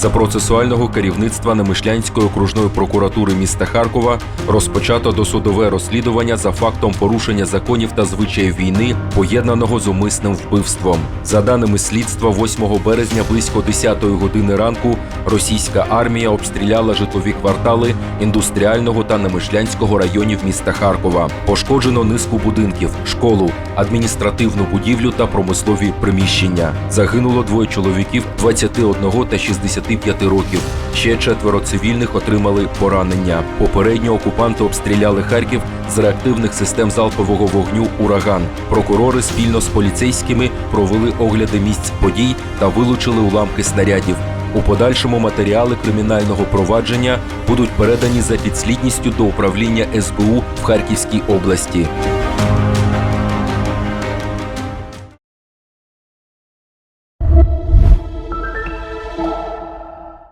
За процесуального керівництва Немишлянської окружної прокуратури міста Харкова розпочато досудове розслідування за фактом порушення законів та звичаїв війни, поєднаного з умисним вбивством. За даними слідства, 8 березня близько 10 години ранку російська армія обстріляла житлові квартали індустріального та Немишлянського районів міста Харкова. Пошкоджено низку будинків, школу, адміністративну будівлю та промислові приміщення. Загинуло двоє чоловіків 21 та 25 років. Ще четверо цивільних отримали поранення. Попередньо окупанти обстріляли Харків з реактивних систем залпового вогню Ураган. Прокурори спільно з поліцейськими провели огляди місць подій та вилучили уламки снарядів. У подальшому матеріали кримінального провадження будуть передані за підслідністю до управління СБУ в Харківській області. you